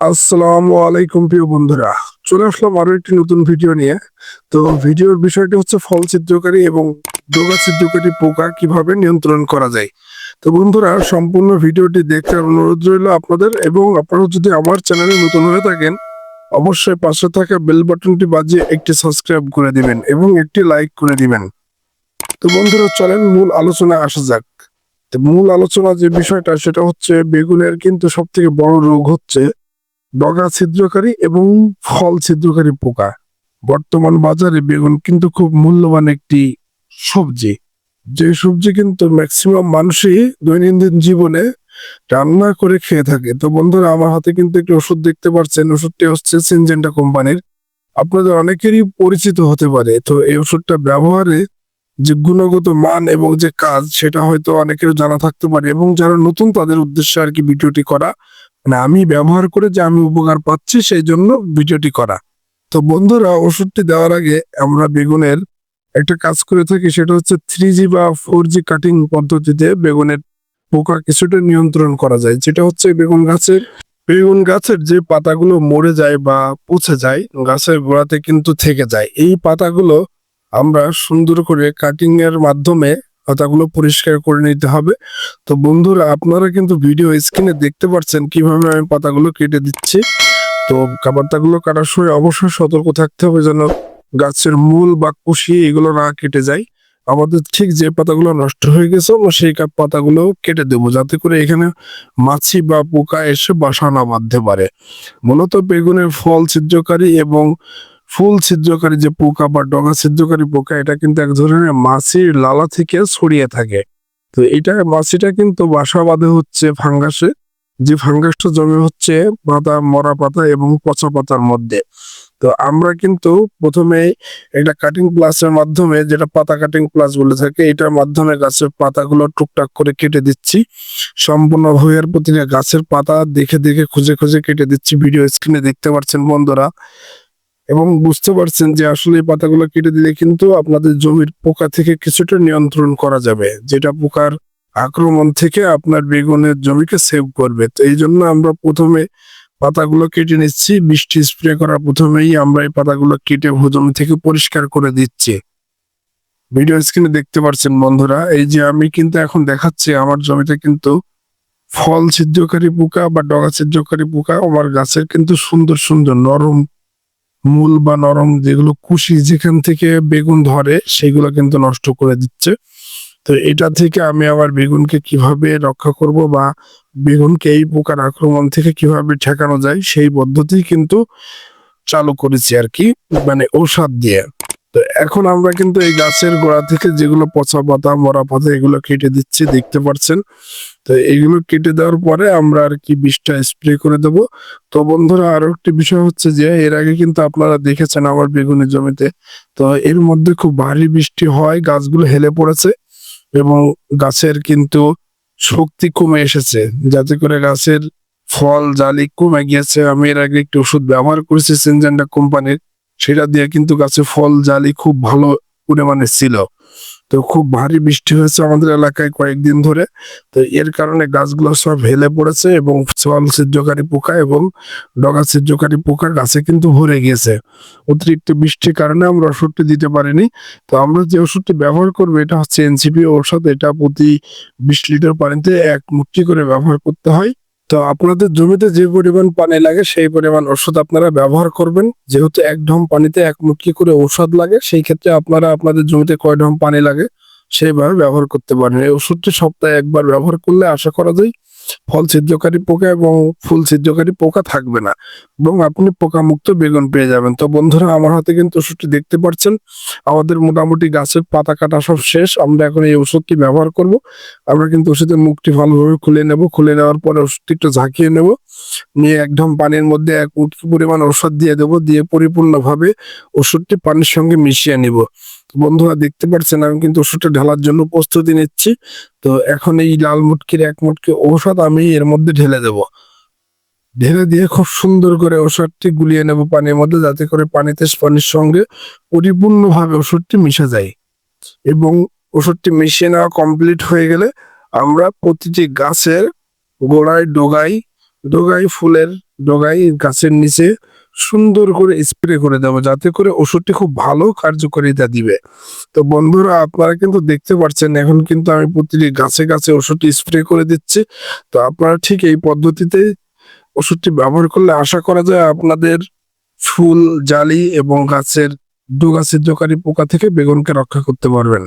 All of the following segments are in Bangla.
আসসালামু আলাইকুম প্রিয় বন্ধুরা। চলে আসলাম আরও একটি নতুন ভিডিও নিয়ে। তো ভিডিওর বিষয়টি হচ্ছে ফল ছিদ্রকারী এবং ডোগা ছিদ্রকারী পোকা কীভাবে নিয়ন্ত্রণ করা যায়। তো বন্ধুরা, সম্পূর্ণ ভিডিওটি দেখার অনুরোধ রইল আপনাদের এবং আপনারা যদি আমার চ্যানেলে নতুন হয়ে থাকেন, অবশ্যই পাশে থাকা বেল বাটনটি বাজিয়ে একটি সাবস্ক্রাইব করে দিবেন এবং একটি লাইক করে দিবেন। তো বন্ধুরা, চলেন মূল আলোচনায় আসা যাক। মূল আলোচনা যে বিষয়টা, সেটা হচ্ছে বেগুনের কিন্তু সব থেকে বড় রোগ হচ্ছে ডগা ছিদ্রকারী এবং ফল ছিদ্রকারী পোকা। বর্তমান বাজারে বেগুন কিন্তু খুব মূল্যবান একটি সবজি। যে সবজি কিন্তু ম্যাক্সিমাম মানুষই দৈনন্দিন জীবনে রান্না করে খেয়ে থাকে। তো বন্ধুরা, আমার হাতে কিন্তু একটি ওষুধ দেখতে পাচ্ছেন। ওষুধটি হচ্ছে সিনজেন্টা কোম্পানির। আপনাদের অনেকেরই পরিচিত হতে পারে। তো এই ওষুধটা ব্যবহারে যে গুণগত মান এবং যে কাজ, সেটা হয়তো অনেকের জানা থাকতে পারে এবং যারা নতুন, তাদের উদ্দেশ্যে আর কি ভিডিওটি করা মানে আমি ব্যবহার করে যে আমি উপকার পাচ্ছি, সেই জন্য ভিডিওটি করা। তো বন্ধুরা, ওষুধটি দেওয়ার আগে আমরা বেগুনের একটা কাজ করে থাকি, সেটা হচ্ছে থ্রি জি বা ফোর জি কাটিং পদ্ধতিতে বেগুনের পোকা কিছুটা নিয়ন্ত্রণ করা যায়। যেটা হচ্ছে বেগুন গাছের বেগুন গাছের যে পাতাগুলো মরে যায় বা পচে যায়, গাছের গোড়াতে কিন্তু থেকে যায়। এই পাতাগুলো আমরা সুন্দর করে কাটিং এর মাধ্যমে পাতাগুলো পরিষ্কার করে নিতে হবে। তো বন্ধুরা, আপনারা কিন্তু ভিডিও স্ক্রিনে দেখতে পাচ্ছেন কীভাবে আমি পাতাগুলো কেটে দিচ্ছি। তো পাতাগুলো কাটার সময় অবশ্যই সতর্ক থাকতে হবে যেন গাছের মূল বা কুশি এগুলো না কেটে যায়। আমাদের ঠিক যে পাতাগুলো নষ্ট হয়ে গেছে, আমরা সেই পাতাগুলো কেটে দেবো যাতে করে এখানে মাছি বা পোকা এসে বাসা না বাঁধতে পারে। মূলত বেগুনের ফল ছিদ্রকারী এবং ফুল ছিদ্রকারী যে পোকা বা ডগা ছিদ্রকারী পোকা, এটা কিন্তু এক ধরনের মাছির লালা থেকে ছড়িয়ে থাকে। তো এটা মাছিটা কিন্তু বাসা বাঁধে হচ্ছে ফাঙ্গাসে। যে ফাঙ্গাসটা জমে হচ্ছে পাতা, মরা পাতা এবং পচা পাতার মধ্যে। তো আমরা কিন্তু প্রথমে একটা কাটিং প্লাসের মাধ্যমে যেটা পাতা কাটিং প্লাস বলে থাকে, এটার মাধ্যমে গাছের পাতাগুলো টুকটাক করে কেটে দিচ্ছি। সম্পূর্ণ ভুঁইয়ের প্রতিটা গাছের পাতা দেখে দেখে খুঁজে খুঁজে কেটে দিচ্ছি। ভিডিও স্ক্রিনে দেখতে পাচ্ছেন বন্ধুরা। এবং বুঝতে পারছেন যে আসলে এই পাতাগুলো কেটে দিলে কিন্তু আপনাদের জমির পোকা থেকে কিছুটা নিয়ন্ত্রণ করা যাবে, যেটা পোকার আক্রমণ থেকে আপনার বেগুনের জমিকে সেভ করবে। তো এই জন্য আমরা প্রথমে পাতাগুলো কেটে নিচ্ছি, বৃষ্টি স্প্রে করার প্রথমেই আমরা এই পাতাগুলো কেটে জমি থেকে পরিষ্কার করে দিচ্ছি। ভিডিও স্ক্রিনে দেখতে পাচ্ছেন বন্ধুরা, এই যে আমি কিন্তু এখন দেখাচ্ছি আমার জমিতে কিন্তু ফল ছিদ্রকারী পোকা বা ডগা ছিদ্রকারী পোকা আমার গাছের কিন্তু সুন্দর সুন্দর নরম মূল বা নরম যেগুলো কুশি যেখান থেকে বেগুন ধরে, সেগুলো কিন্তু নষ্ট করে দিচ্ছে। তো এটা থেকে আমি আবার বেগুনকে কীভাবে রক্ষা করব বা বেগুনকে এই পোকার আক্রমণ থেকে কীভাবে ঠেকানো যায়, সেই পদ্ধতি কিন্তু চালু করেছি আর কি মানে ঔষধ দিয়ে। তো এখন আমরা কিন্তু এই গাছের গোড়া থেকে যেগুলো পচা পাতা মরা পাতা, এগুলো কেটে দিচ্ছি, দেখতে পাচ্ছেন। তো এগুলো কেটে দেওয়ার পরে আমরা আর কি বিষটা স্প্রে করে দেব। তো বন্ধুরা, আরও একটি বিষয় হচ্ছে যে, এর আগে কিন্তু আপনারা দেখেছেন আমার বেগুনের জমিতে। তো এর মধ্যে খুব ভারী বৃষ্টি হয়, গাছগুলো হেলে পড়েছে এবং গাছের কিন্তু শক্তি কমে এসেছে। যাতে করে গাছের ফল, জালি কমে গিয়েছে। আমি এর আগে একটি ওষুধ ব্যবহার করেছি, সিনজেন্ডা কোম্পানির। সেটা দিয়ে কিন্তু গাছে ফল, জালি খুব ভালো পরিমাণে ছিল। তো খুব ভারী বৃষ্টি হয়েছে আমাদের এলাকায় কয়েকদিন ধরে। তো এর কারণে গাছগুলো সব হেলে পড়েছে এবং ফল ছিদ্রকারী পোকা এবং ডগা ছিদ্রকারী পোকা গাছে কিন্তু ভরে গিয়েছে। অতিরিক্ত বৃষ্টির কারণে আমরা ওষুধটি দিতে পারিনি। তো আমরা যে ওষুধটি ব্যবহার করব, এটা হচ্ছে এনসিপি ঔষধ। এটা প্রতি বিশ লিটার পানিতে এক মুঠি করে ব্যবহার করতে হয়। তো আপনাদের জমিতে যে পরিমাণ পানি লাগে, সেই পরিমাণ ওষুধ আপনারা ব্যবহার করবেন। যেহেতু এক ঢম পানিতে এক মুটকি করে ঔষধ লাগে, সেই ক্ষেত্রে আপনারা আপনাদের জমিতে কয় ঢম পানি লাগে, সেইভাবে ব্যবহার করতে পারেন। এই ওষুধটি সপ্তাহে একবার ব্যবহার করলে আশা করা যায় ফল ছিদ্রকারী পোকা এবং ফুল ছিদ্রকারী পোকা থাকবে না। এবং আপনি পোকা মুক্ত বেগুন পেয়ে যাবেন। তো বন্ধুরা, আমার হাতে কিন্তু ওষুধটি দেখতে পাচ্ছেন। আমাদের মোটামুটি গাছের পাতা কাটা সব শেষ। আমরা এখন এই ওষুধটি ব্যবহার করব। আমরা কিন্তু ওষুধের মুখটি ভালোভাবে খুলে নেব। খুলে নেওয়ার পরে ওষুধটি একটু ঝাঁকিয়ে নেব। নিয়ে একদম পানির মধ্যে এক মুঠি পরিমাণ ওষুধ দিয়ে দেবো। দিয়ে পরিপূর্ণভাবে ওষুধটি পানির সঙ্গে মিশিয়ে নিব। বন্ধুরা দেখতে পাচ্ছেন আমি কিন্তু ওষুধটা ঢালার জন্য প্রস্তুতি নিচ্ছি। তো এখন এই লাল মুটকির এক মুটকি ঔষধ আমি এর মধ্যে ঢেলে দেব। ঢেলে দিয়ে খুব সুন্দর করে ওষুধটি গুলিয়ে নেব পানির মধ্যে, যাতে করে পানিতে পানির সঙ্গে পরিপূর্ণভাবে ওষুধটি মিশে যায়। এবং ওষুধটি মিশিয়ে নেওয়া কমপ্লিট হয়ে গেলে আমরা প্রতিটি গাছের গোড়ায় ডোগায় ডোগায় ফুলের ডোগাই গাছের নিচে সুন্দর করে স্প্রে করে দেবো, যাতে করে ওষুধটি খুব ভালো কার্যকারিতা দিবে। তো বন্ধুরা, আপনারা কিন্তু দেখতে পাচ্ছেন, এখন কিন্তু আমি প্রতিটি গাছে গাছে ওষুধটি স্প্রে করে দিচ্ছি। তো আপনারা ঠিক এই পদ্ধতিতে ওষুধটি ব্যবহার করলে আশা করা যায় আপনাদের ফুল, জালি এবং গাছের ডোগা ছিদ্রকারী পোকা থেকে বেগুনকে রক্ষা করতে পারবেন।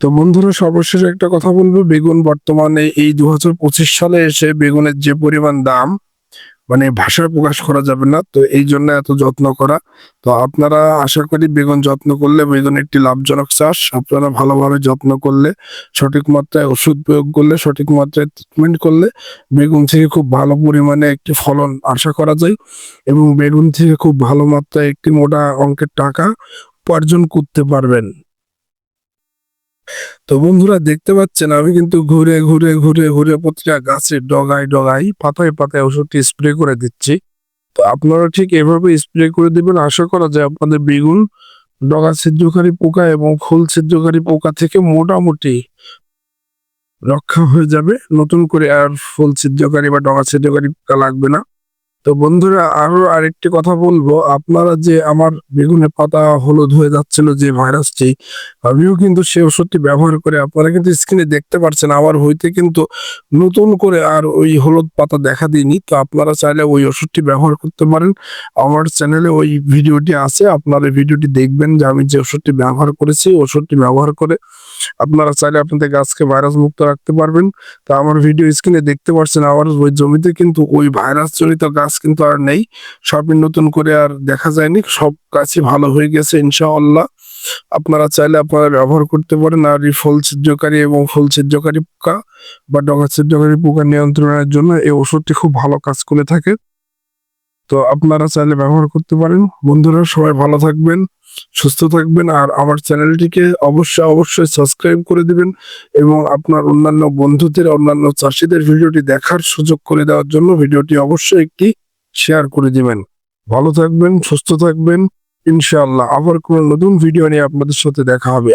তো বন্ধুরা, সর্বশেষ একটা কথা বলব, বেগুন বর্তমানে এই দু হাজার পঁচিশ সালে এসে বেগুনের যে পরিমাণ দাম মানে ভাষায় প্রকাশ করা যাবে না। তো এই জন্য এত যত্ন করা। তো আপনারা আশা করি বেগুন যত্ন করলে বেগুন একটি লাভজনক চাষ। আপনারা ভালোভাবে যত্ন করলে, সঠিক মাত্রায় ওষুধ প্রয়োগ করলে, সঠিক মাত্রায় ট্রিটমেন্ট করলে বেগুন থেকে খুব ভালো পরিমাণে একটি ফলন আশা করা যায় এবং বেগুন থেকে খুব ভালো মাত্রায় একটি মোটা অঙ্কের টাকা উপার্জন করতে পারবেন। তো বন্ধুরা দেখতে পাচ্ছেন, আমি কিন্তু ঘুরে ঘুরে ঘুরে ঘুরে প্রতিটা গাছের ডগায় ডগায়, পাতায় পাতায় ওষুধটি স্প্রে করে দিচ্ছি। তো আপনারা ঠিক এভাবে স্প্রে করে দিবেন। আশা করা যায় আপনাদের বেগুন ডগা ছিদ্রকারী পোকা এবং ফুল ছিদ্রকারী পোকা থেকে মোটামুটি রক্ষা হয়ে যাবে। নতুন করে আর ফুল ছিদ্রকারী বা ডগা ছিদ্রকারী পোকা লাগবে না। তো বন্ধুরা, আরও আরেকটি কথা বলব। আপনারা যে আমার বেগুনে পাতা হলুদ হয়ে যাচ্ছিল যে ভাইরাসটি, আমিও কিন্তু সে ওষুধটি ব্যবহার করে আপনারা কিন্তু স্ক্রিনে দেখতে পাচ্ছেন আমার হইতে কিন্তু নতুন করে আর ওই হলুদ পাতা দেখা দিইনি। তো আপনারা চাইলে ওই ওষুধটি ব্যবহার করতে পারেন। আমার চ্যানেলে ওই ভিডিওটি আছে, আপনারা ভিডিওটি দেখবেন যে আমি যে ওষুধটি ব্যবহার করেছি, ওষুধটি ব্যবহার করে আপনারা চাইলে আপনাদের গাছকে ভাইরাস মুক্ত রাখতে পারবেন। তা আমার ভিডিও স্ক্রিনে দেখতে পাচ্ছেন, আমার ওই জমিতে কিন্তু ওই ভাইরাস জনিত গাছ কিন্তু আর নেই। সবই নতুন করে আর দেখা যায়নি, সব গাছই ভালো হয়ে গেছে ইনশাআল্লাহ। আপনারা চাইলে আপনারা ব্যবহার করতে পারেন, আর এই ফল ছিদ্রকারী এবং ফল ছিদ্রকারী পোকা বা ডগা ছিদ্রকারী পোকা নিয়ন্ত্রণের জন্য এই ওষুধটি খুব ভালো কাজ করে থাকে। তো আপনারা চাইলে ব্যবহার করতে পারেন। বন্ধুরা, সবাই ভালো থাকবেন। সুস্থ থাকবেন আর আমার চ্যানেলটিকে অবশ্যই অবশ্যই সাবস্ক্রাইব করে দিবেন এবং আপনার অন্যান্য বন্ধুদের, অন্যান্য চাষিদের ভিডিওটি দেখার সুযোগ করে দেওয়ার জন্য ভিডিওটি অবশ্যই একটি শেয়ার করে দিবেন। ভালো থাকবেন, সুস্থ থাকবেন। ইনশাআল্লাহ আবার কোনো নতুন ভিডিও নিয়ে আপনাদের সাথে দেখা হবে।